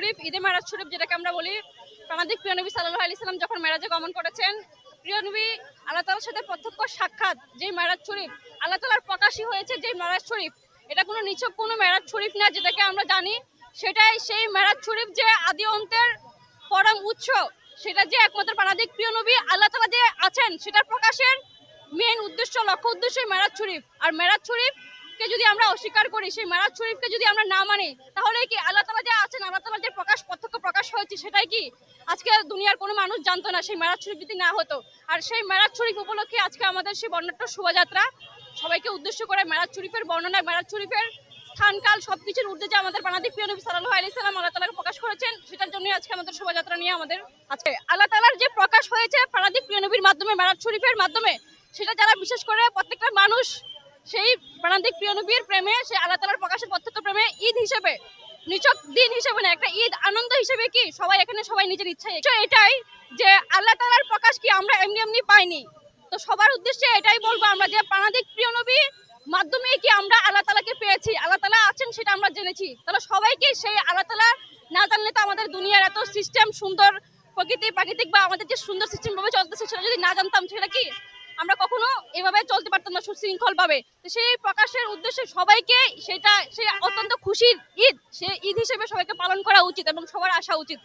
শরীফ, ঈদে মেরাজ শরীফ যেটাকে আমরা বলি প্রাণাদিক প্রিয় নবী সাল্লাহ আলি সাল্লাম যখন মেরাজে গমন করেছেন, প্রিয় নবী আল্লাহ তালার সাথে প্রত্যক্ষ সাক্ষাৎ যে মেরাজ শরীফ, আল্লাহ তালার প্রকাশই হয়েছে যে মেরাজ শরীফ। এটা কোনো নিছক, কোনো মেরাজ শরীফ না যেটাকে আমরা জানি। সেটাই সেই মেরাজ শরীফ যে আদি অন্তের পরম উৎস, সেটা যে একমাত্র প্রাণাদিক প্রিয় নবী আল্লাহ তালা যে আছেন সেটা প্রকাশের মেন উদ্দেশ্য, লক্ষ্য উদ্দেশ্যই মেরাজ শরীফ। আর মেরাজ শরীফ কে যদি আমরা অস্বীকার করি, সেই মেরাজ শরীফকে যদি আমরা না মানি তাহলে কি আল্লাহ তালা যে আছেন, আল্লাহ তালা যে প্রকাশ হয়েছে সেটাই কি? আজকে দুনিয়ার কোনো মানুষ জানতো না সেই মেরাজ শরীফ যদি না হতো। আর সেই মেরাজ শরীফ উপলক্ষে আজকে আমাদের সেই বর্ণাঢ্য শোভাযাত্রা সবাইকে উদ্দেশ্য করে মেরাজ শরীফের বর্ণনা মেরাজ শরীফের স্থানকাল সবকিছুর ঊর্ধ্বে যে আমাদের বানাদি প্রিয় নবী সাল্লাল্লাহু আলাইহি সাল্লাম আল্লাহ তাআলা প্রকাশ করেছেন, সেটার জন্যই আজকে আমাদের শোভাযাত্রা নিয়ে আমাদের আজকে আল্লাহ তাআলার যে প্রকাশ হয়েছে প্রাণাদিক প্রিয় নবীর মাধ্যমে মেরাজ শরীফের মাধ্যমে, সেটা যারা বিশেষ করে প্রত্যেকটা মানুষ সেই প্রাণাদিক প্রিয় নবীর প্রেমে সেই আল্লাহ তাআলার প্রকাশের প্রত্যক্ষ প্রেমে ঈদ হিসেবে নিচক দিন হিসেবে না, একটা ঈদ আনন্দ হিসেবে কি সবাই এখানে সবাই নিজের ইচ্ছায় এটাই যে আল্লাহ তাআলার প্রকাশ কি আমরা এমনি এমনি পাইনি? তো সবার উদ্দেশ্যে এটাই বলব আমরা যে প্রাণাদিক প্রিয় নবী মাধ্যমে কি আমরা আল্লাহ তালাকে পেয়েছি? আল্লাহ তালা আছেন সেটা আমরা জেনেছি। তাহলে সবাইকে সেই আল্লাহ তালা না জানলে তো আমাদের দুনিয়ার এত সিস্টেম সুন্দর প্রকৃতি, প্রাকৃতিক বা আমাদের যে সুন্দর সিস্টেম ভাবে চলতেছে সেটা যদি না জানতাম সেটা কি? আমরা কখনো এভাবে চলতে পারতাম না সুশৃঙ্খল ভাবে তো সেই প্রকাশের উদ্দেশ্যে সবাইকে সেটা, সেই অত্যন্ত খুশির ঈদ সে ঈদ হিসেবে সবাইকে পালন করা উচিত এবং সবার আসা উচিত।